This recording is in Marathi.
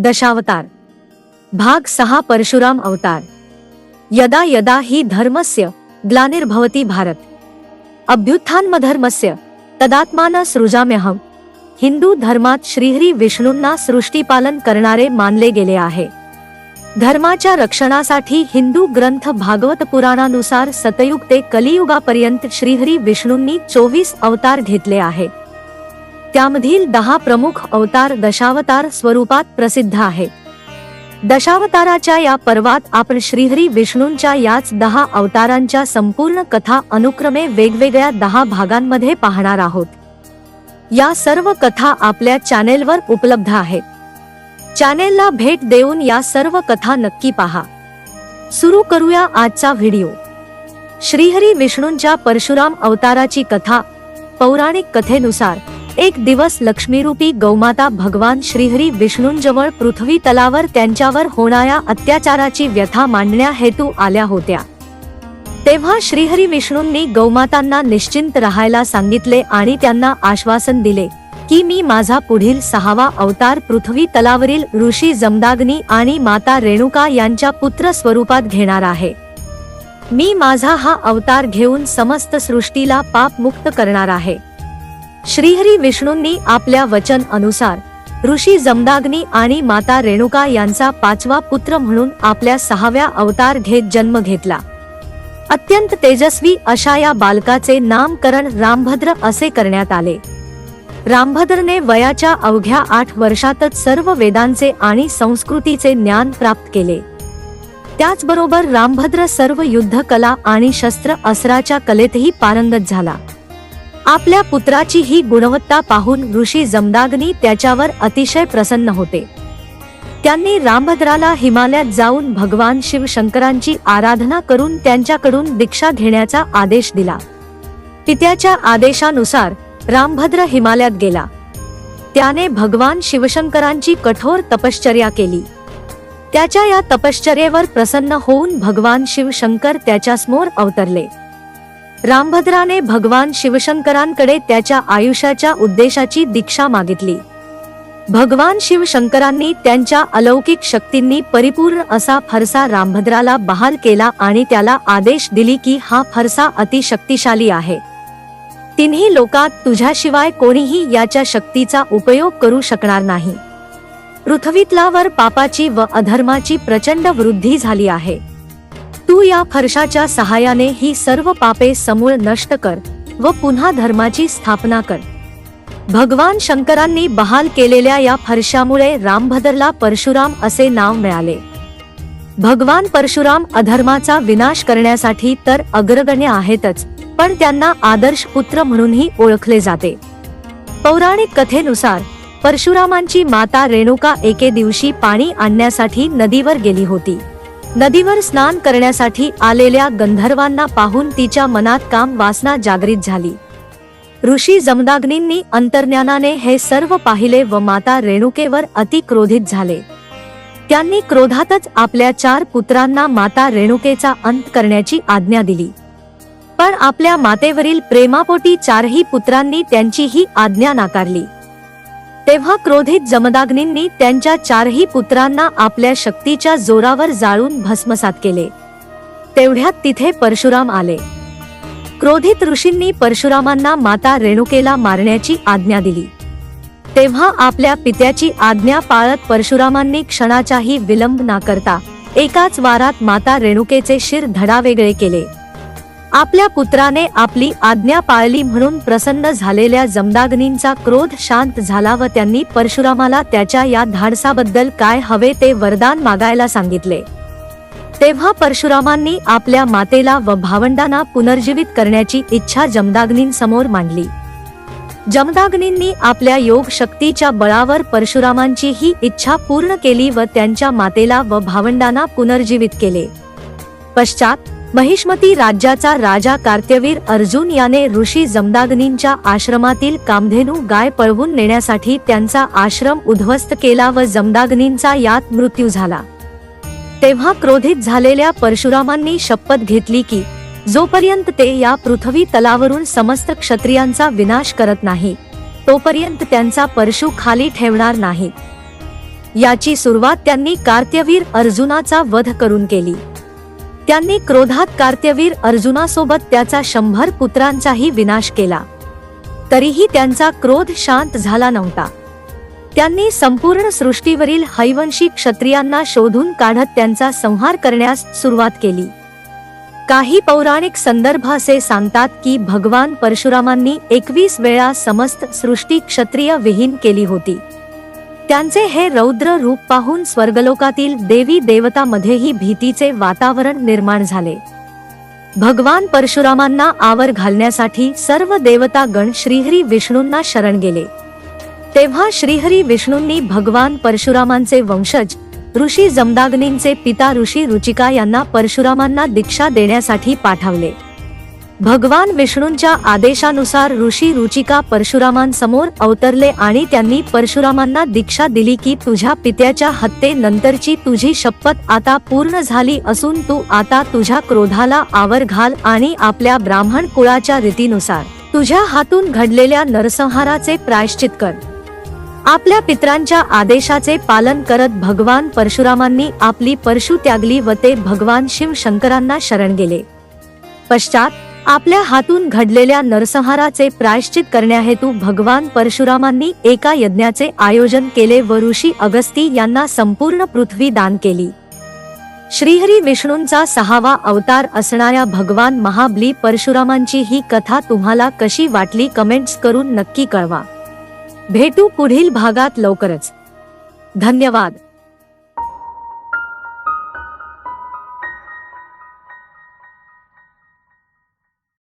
दशावतार. भाग सहा परशुराम अवतार. यदा यदा ही धर्मस्य ग्लानिर्भवती भारत. अभ्युत्थानमधर्मस्य तदात्मान सृजाम्यहम हिंदू धर्मात श्रीहरी विष्णूंना सृष्टीपालन करणारे मानले गेले आहे. धर्माच्या रक्षणासाठी हिंदू ग्रंथ भागवत पुराणानुसार सतयुग ते कलियुगापर्यंत श्रीहरी विष्णूंनी चोवीस अवतार घेतले आहे त्यामधील दहा प्रमुख अवतार दशावतार स्वरूपात प्रसिद्ध आहेत. दशावताराच्या या पर्वात आपण श्रीहरी विष्णूंच्या याच दहा अवतारांच्या संपूर्ण कथा अनुक्रमे वेगवेगळ्या दहा भागांमध्ये पाहणार आहोत. या सर्व कथा आपल्या चॅनेलवर उपलब्ध आहेत. चॅनेलला भेट देऊन या सर्व कथा नक्की पहा. सुरू करूया आजचा व्हिडिओ. श्रीहरी विष्णूंच्या परशुराम अवताराची कथा पौराणिक कथेनुसार एक दिवस लक्ष्मीरूपी गौमाता भगवान श्रीहरी विष्णूंजवळ पृथ्वी तलावर त्यांच्यावर होणाऱ्या अत्याचाराची व्यथा मांडण्या हेतू आल्या होत्या. तेव्हा श्रीहरी विष्णूंनी गौमातांना निश्चिंत राहायला सांगितले आणि त्यांना आश्वासन दिले की मी माझा पुढील सहावा अवतार पृथ्वी तलावरील ऋषी जमदाग्नी आणि माता रेणुका यांच्या पुत्र स्वरूपात घेणार आहे. मी माझा हा अवतार घेऊन समस्त सृष्टीला पापमुक्त करणार आहे. श्रीहरी विष्णूंनी आपल्या वचन अनुसार ऋषी जमदाग्नी आणि माता रेणुका यांचा पाचवा पुत्र म्हणून आपल्या सहाव्या अवतार घेत जन्म घेतला. अत्यंत तेजस्वी अशा या बालकाचे नामकरण रामभद्र असे करण्यात आले. रामभद्रने वयाच्या अवघ्या आठ वर्षातच सर्व वेदांचे आणि संस्कृतीचे ज्ञान प्राप्त केले. त्याचबरोबर रामभद्र सर्व युद्ध कला आणि शस्त्र अस्त्राच्या कलेतही पारंगत झाला. आपल्या पुत्राची ही गुणवत्ता पाहून ऋषी जमदाग्नी त्याच्यावर अतिशय प्रसन्न होते. त्यांनी रामभद्राला हिमालयात जाऊन भगवान शिवशंकरांची आराधना करून त्यांच्याकडून दीक्षा घेण्याचा आदेश दिला. पित्याच्या आदेशानुसार रामभद्र हिमालयात गेला. त्याने भगवान शिवशंकरांची कठोर तपश्चर्या केली. त्याच्या या तपश्चर्येवर प्रसन्न होऊन भगवान शिवशंकर त्याच्यासमोर अवतरले. रामभद्राने भगवान शिवशंकरांकडे त्याच्या आयुष्याच्या उद्देशाची दीक्षा मागितली. भगवान शिवशंकरांनी त्यांच्या अलौकिक शक्तींनी परिपूर्ण असा फरसा रामभद्राला बहाल केला आणि त्याला आदेश दिली की हा फरसा अतिशक्तिशाली आहे. तिन्ही लोकात तुझ्याशिवाय कोणीही याच्या शक्तीचा उपयोग करू शकणार नाही. पृथ्वीतलावर पापाची व अधर्माची प्रचंड वृद्धी झाली आहे. तू या फरशाच्या सहाय्याने ही सर्व पापे समूळ नष्ट कर व पुन्हा धर्माची स्थापना कर. भगवान शंकरांनी बहाल केलेल्या या फरशामुळे रामभद्रला परशुराम असे नाव मिळाले. भगवान परशुराम अधर्माचा विनाश करण्यासाठी तर अग्रगण्य आहेतच पण त्यांना आदर्श पुत्र म्हणूनही ओळखले जाते. पौराणिक कथेनुसार परशुरामांची माता रेणुका एके दिवशी पाणी आणण्यासाठी नदीवर गेली होती. नदीवर स्नान करण्यासाठी आलेल्या गंधर्वांना पाहून तिच्या मनात काम वासना जागृत झाली. ऋषी जमदाग्नींनी अंतर्ज्ञानाने हे सर्व पाहिले व माता रेणुकेवर अतिक्रोधित झाले. त्यांनी क्रोधातच आपल्या चार पुत्रांना माता रेणुकेचा अंत करण्याची आज्ञा दिली. पण आपल्या मातेवरील प्रेमापोटी चारही पुत्रांनी त्यांची ही आज्ञा नाकारली. तेव्हा क्रोधित जमदाग्नींनी त्यांच्या चारही पुत्रांना आपल्या शक्तीच्या जोरावर जाळून भस्मसात केले. तेवढ्यात तिथे परशुराम आले. क्रोधित ऋषींनी परशुरामांना माता रेणुकेला मारण्याची आज्ञा दिली. तेव्हा आपल्या पित्याची आज्ञा पाळत परशुरामांनी क्षणाचाही विलंब ना करता एकाच वारात माता रेणुकेचे शिर धडावेगळे केले. आपल्या पुत्राने आपली आज्ञा पाळली म्हणून प्रसन्न झालेल्या जमदाग्नींचा क्रोध शांत झाला व त्यांनी परशुरामाला त्याच्या या धाडसाबद्दल काय हवे ते वरदान मागायला सांगितले. तेव्हा परशुरामांनी आपल्या मातेला व भावंडांना पुनर्जीवित करण्याची इच्छा जमदाग्नींसमोर मांडली. जमदाग्नींनी आपल्या योग शक्तीच्या बळावर परशुरामांची ही इच्छा पूर्ण केली व त्यांच्या मातेला व भावंडांना पुनर्जीवित केले. पश्चात महिष्मती राज्याचा राजा कार्त्यवीर अर्जुन याने ऋषी जमदाग्नींच्या आश्रमातील कामधेनू गाय पळवून नेण्यासाठी त्यांचा आश्रम उद्ध्वस्त केला व जमदाग्नींचा यात मृत्यू झाला. तेव्हा क्रोधित झालेल्या परशुरामांनी शपथ घेतली की जोपर्यंत ते या पृथ्वी तलावरून समस्त क्षत्रियांचा विनाश करत नाही तोपर्यंत त्यांचा परशु खाली ठेवणार नाही. याची सुरुवात त्यांनी कार्त्यवीर अर्जुनाचा वध करून केली. त्यांनी क्रोधात कार्त्यवीर अर्जुनासोबत त्याचा शंभर पुत्रांचाही विनाश केला. तरीही त्यांचा क्रोध शांत झाला नव्हता. त्यांनी संपूर्ण सृष्टीवरील हैवंशी क्षत्रियांना शोधून काढत त्यांचा संहार करण्यास सुरुवात केली. काही पौराणिक संदर्भ असे सांगतात की भगवान परशुरामांनी एकवीस वेळा समस्त सृष्टी क्षत्रिय विहीन केली होती. त्यांचे हे रौद्र रूप पाहून स्वर्गलोकातील देवी देवतामध्येही भीतीचे वातावरण निर्माण झाले. भगवान परशुरामांना आवर घालण्यासाठी सर्व देवता गण श्रीहरी विष्णूंना शरण गेले. तेव्हा श्रीहरी विष्णूंनी भगवान परशुरामांचे वंशज ऋषी जमदाग्नींचे पिता ऋषी रुचिका यांना परशुरामांना दीक्षा देण्यासाठी पाठवले. भगवान विष्णूंच्या आदेशानुसार ऋषी रुचिका परशुरामांसमोर अवतरले आणि त्यांनी परशुरामांना दीक्षा दिली की तुझ्या पित्याच्या हत्येनंतरची तुझी शपथ आता पूर्ण झाली असून तू आता तुझ्या क्रोधाला आवर घाल आणि आपल्या ब्राह्मण कुळाच्या रीतीनुसार तुझ्या हातून घडलेल्या नरसंहाराचे प्रायश्चित कर. आपल्या पित्रांच्या आदेशाचे पालन करत भगवान परशुरामांनी आपली परशु त्यागली व ते भगवान शिव शंकरांना शरण गेले. पश्चात आपल्या हातून घडलेल्या नरसंहाराचे प्रायश्चित करण्याहेतू भगवान परशुरामांनी एका यज्ञाचे आयोजन केले व ऋषी अगस्ती यांना संपूर्ण पृथ्वी दान केली. श्रीहरी विष्णूंचा सहावा अवतार असणाऱ्या भगवान महाबली परशुरामांची ही कथा तुम्हाला कशी वाटली कमेंट्स करून नक्की कळवा. भेटू पुढील भागात लवकरच. धन्यवाद.